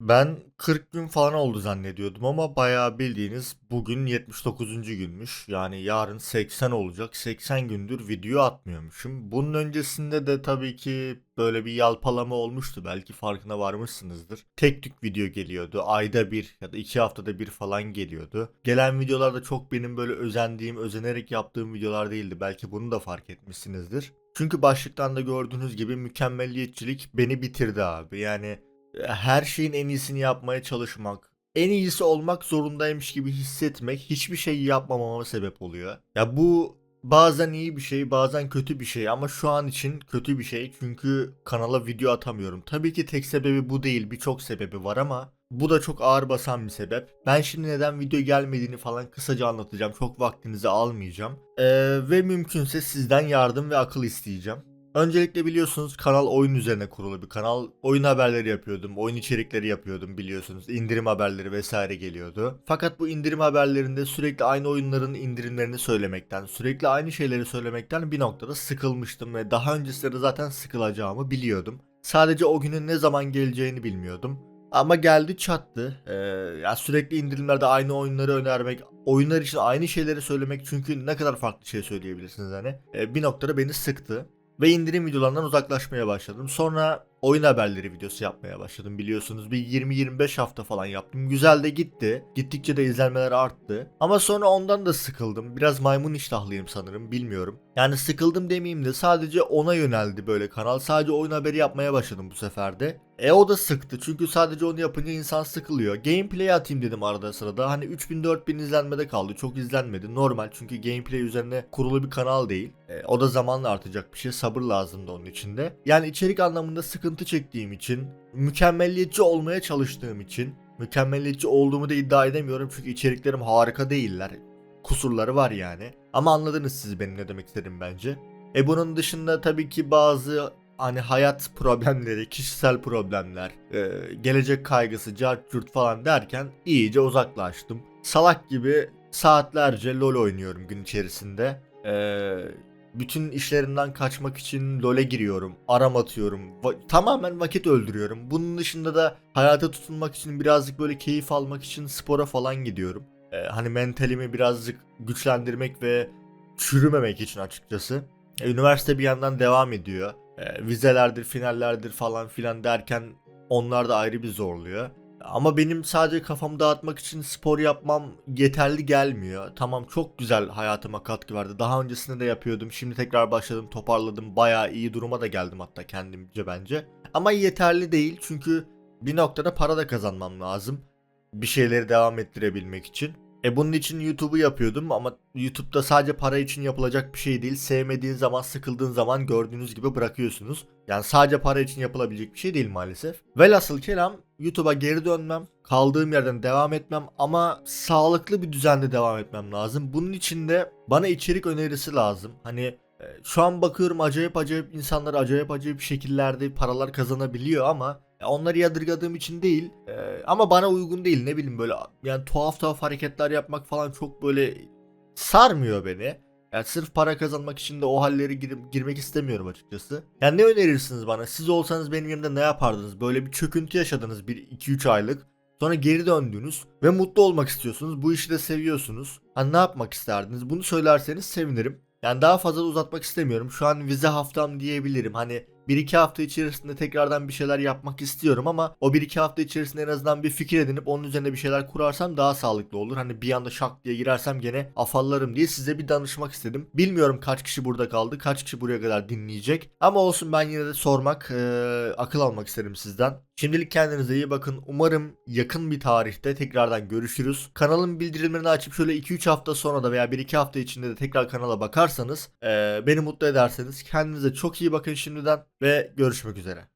Ben 40 gün falan oldu zannediyordum ama bayağı bildiğiniz bugün 79. günmüş. Yani yarın 80 olacak. 80 gündür video atmıyormuşum. Bunun öncesinde de tabii ki böyle bir yalpalama olmuştu. Belki farkına varmışsınızdır. Tek tük video geliyordu. Ayda bir ya da iki haftada bir falan geliyordu. Gelen videolar da çok benim böyle özendiğim, özenerek yaptığım videolar değildi. Belki bunu da fark etmişsinizdir. Çünkü başlıktan da gördüğünüz gibi mükemmelliyetçilik beni bitirdi abi. Yani her şeyin en iyisini yapmaya çalışmak, en iyisi olmak zorundaymış gibi hissetmek hiçbir şey yapmamama sebep oluyor. Ya bu bazen iyi bir şey, bazen kötü bir şey ama şu an için kötü bir şey çünkü kanala video atamıyorum. Tabii ki tek sebebi bu değil, birçok sebebi var ama bu da çok ağır basan bir sebep. Ben şimdi neden video gelmediğini falan kısaca anlatacağım. Çok vaktinizi almayacağım. Ee, ve mümkünse sizden yardım ve akıl isteyeceğim. Öncelikle biliyorsunuz kanal oyun üzerine kurulu bir kanal. Oyun haberleri yapıyordum, oyun içerikleri yapıyordum biliyorsunuz. İndirim haberleri vesaire geliyordu. Fakat bu indirim haberlerinde sürekli aynı oyunların indirimlerini söylemekten, sürekli aynı şeyleri söylemekten bir noktada sıkılmıştım ve daha öncesinde zaten sıkılacağımı biliyordum. Sadece o günün ne zaman geleceğini bilmiyordum. Ama geldi çattı. Ee, ya sürekli indirimlerde aynı oyunları önermek, oyunlar için aynı şeyleri söylemek çünkü ne kadar farklı şey söyleyebilirsiniz hani. Ee, bir noktada beni sıktı. Ve indirim videolarından uzaklaşmaya başladım. Sonra oyun haberleri videosu yapmaya başladım biliyorsunuz. Bir 20-25 hafta falan yaptım. Güzel de gitti. Gittikçe de izlenmeler arttı. Ama sonra ondan da sıkıldım. Biraz maymun iştahlıyım sanırım bilmiyorum. Yani sıkıldım demeyeyim de sadece ona yöneldi böyle kanal. Sadece oyun haberi yapmaya başladım bu sefer de. E o da sıktı çünkü sadece onu yapınca insan sıkılıyor. Gameplay atayım dedim arada sırada. Hani 3000-4000 izlenmede kaldı. Çok izlenmedi. Normal çünkü gameplay üzerine kurulu bir kanal değil. E, o da zamanla artacak bir şey. Sabır lazımdı onun içinde. Yani içerik anlamında sıkıntı çektiğim için, mükemmelliyetçi olmaya çalıştığım için, mükemmelliyetçi olduğumu da iddia edemiyorum çünkü içeriklerim harika değiller. Kusurları var yani. Ama anladınız siz benim ne demek istedim bence. E bunun dışında tabii ki bazı hani hayat problemleri, kişisel problemler, e, gelecek kaygısı, cart curt falan derken iyice uzaklaştım. Salak gibi saatlerce LoL oynuyorum gün içerisinde. E, bütün işlerimden kaçmak için LoL'e giriyorum, aram atıyorum, va- tamamen vakit öldürüyorum. Bunun dışında da hayata tutunmak için birazcık böyle keyif almak için spora falan gidiyorum. E, hani mentalimi birazcık güçlendirmek ve çürümemek için açıkçası. E, Üniversite bir yandan devam ediyor. E, vizelerdir, finallerdir falan filan derken onlar da ayrı bir zorluyor. Ama benim sadece kafamı dağıtmak için spor yapmam yeterli gelmiyor. Tamam çok güzel hayatıma katkı verdi. Daha öncesinde de yapıyordum. Şimdi tekrar başladım, toparladım. Bayağı iyi duruma da geldim hatta kendimce bence. Ama yeterli değil çünkü bir noktada para da kazanmam lazım. Bir şeyleri devam ettirebilmek için. E bunun için YouTube'u yapıyordum ama YouTube'da sadece para için yapılacak bir şey değil. Sevmediğin zaman, sıkıldığın zaman gördüğünüz gibi bırakıyorsunuz. Yani sadece para için yapılabilecek bir şey değil maalesef. Velhasıl kelam YouTube'a geri dönmem, kaldığım yerden devam etmem ama sağlıklı bir düzende devam etmem lazım. Bunun için de bana içerik önerisi lazım. Hani e, şu an bakıyorum acayip acayip insanlar acayip acayip şekillerde paralar kazanabiliyor ama onları yadırgadığım için değil e, ama bana uygun değil ne bileyim böyle yani tuhaf tuhaf hareketler yapmak falan çok böyle sarmıyor beni. Yani sırf para kazanmak için de o halleri girip, girmek istemiyorum açıkçası. Yani ne önerirsiniz bana? Siz olsanız benim yerimde ne yapardınız? Böyle bir çöküntü yaşadınız 1-2-3 aylık. Sonra geri döndünüz ve mutlu olmak istiyorsunuz. Bu işi de seviyorsunuz. Hani ne yapmak isterdiniz? Bunu söylerseniz sevinirim. Yani daha fazla da uzatmak istemiyorum. Şu an vize haftam diyebilirim. Hani 1-2 hafta içerisinde tekrardan bir şeyler yapmak istiyorum ama o 1-2 hafta içerisinde en azından bir fikir edinip onun üzerine bir şeyler kurarsam daha sağlıklı olur. Hani bir anda şak diye girersem gene afallarım diye size bir danışmak istedim. Bilmiyorum kaç kişi burada kaldı, kaç kişi buraya kadar dinleyecek. Ama olsun ben yine de sormak, eee, akıl almak isterim sizden. Şimdilik kendinize iyi bakın. Umarım yakın bir tarihte tekrardan görüşürüz. Kanalın bildirimlerini açıp şöyle 2-3 hafta sonra da veya 1-2 hafta içinde de tekrar kanala bakarsanız eee, beni mutlu ederseniz kendinize çok iyi bakın şimdiden ve görüşmek üzere.